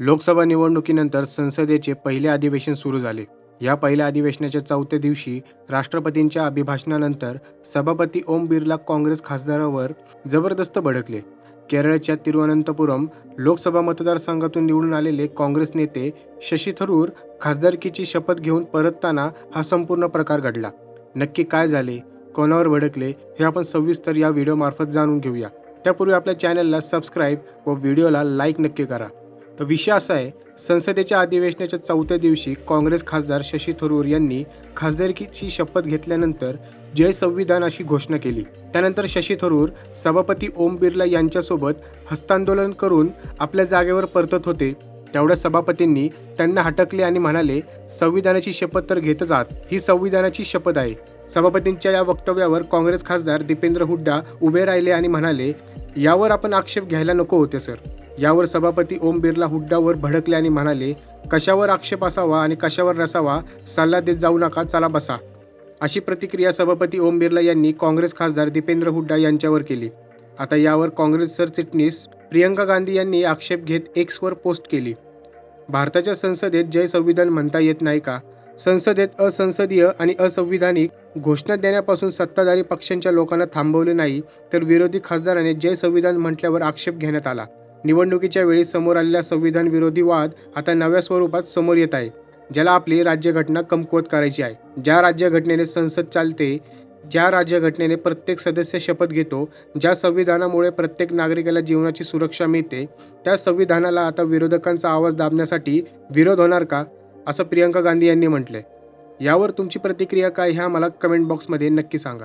लोकसभा निवडणुकीनंतर संसदेचे पहिले अधिवेशन सुरू झाले. या पहिल्या अधिवेशनाच्या चौथ्या दिवशी राष्ट्रपतींच्या अभिभाषणानंतर सभापती ओम बिर्ला काँग्रेस खासदारावर जबरदस्त भडकले. केरळच्या तिरुवनंतपुरम लोकसभा मतदारसंघातून निवडून आलेले काँग्रेस नेते शशी थरूर खासदारकीची शपथ घेऊन परतताना हा संपूर्ण प्रकार घडला. नक्की काय झाले? कोणावर भडकले? हे आपण सविस्तर या व्हिडिओमार्फत जाणून घेऊया. त्यापूर्वी आपल्या चॅनलला सबस्क्राईब व व्हिडिओला लाईक नक्की करा. तर विषय असा आहे संसदेच्या अधिवेशनाच्या चौथ्या दिवशी काँग्रेस खासदार शशी थरूर यांनी खासदारकीची शपथ घेतल्यानंतर जय संविधान अशी घोषणा केली. त्यानंतर शशी थरूर सभापती ओम बिर्ला यांच्यासोबत हस्तांदोलन करून आपल्या जागेवर परतत होते. तेवढ्या सभापतींनी त्यांना हटकले आणि म्हणाले संविधानाची शपथ तर घेतच आहात. ही संविधानाची शपथ आहे. सभापतींच्या या वक्तव्यावर काँग्रेस खासदार दीपेंद्र हुड्डा उभे राहिले आणि म्हणाले यावर आपण आक्षेप घ्यायला नको होते सर. यावर सभापती ओम बिर्ला हुड्डावर भडकले आणि म्हणाले कशावर आक्षेप असावा आणि कशावर नसावा सल्ला देत जाऊ नका चला बसा. अशी प्रतिक्रिया सभापती ओम बिर्ला यांनी काँग्रेस खासदार दीपेंद्र हुड्डा यांच्यावर केली. आता यावर काँग्रेस सरचिटणीस प्रियंका गांधी यांनी आक्षेप घेत एक्सवर पोस्ट केली. भारताच्या संसदेत जय संविधान म्हणता येत नाही का? संसदेत असंसदीय आणि असंविधानिक घोषणा देण्यापासून सत्ताधारी पक्षांच्या लोकांना थांबवले नाही तर विरोधी खासदाराने जय संविधान म्हटल्यावर आक्षेप घेण्यात आला. निवडणुकीच्या वेळी समोर आलेला संविधान विरोधी वाद आता नव्या स्वरूपात समोर येत आहे ज्याला आपली राज्यघटना कमकुवत करायची आहे. ज्या राज्यघटनेने संसद चालते ज्या राज्यघटनेने प्रत्येक सदस्य शपथ घेतो ज्या संविधानामुळे प्रत्येक नागरिकाला जीवनाची सुरक्षा मिळते त्या संविधानाला आता विरोधकांचा आवाज दाबण्यासाठी विरोध होणार का असं प्रियंका गांधी यांनी म्हटलंय. यावर तुमची प्रतिक्रिया काय ह्या मला कमेंट बॉक्समध्ये नक्की सांगा.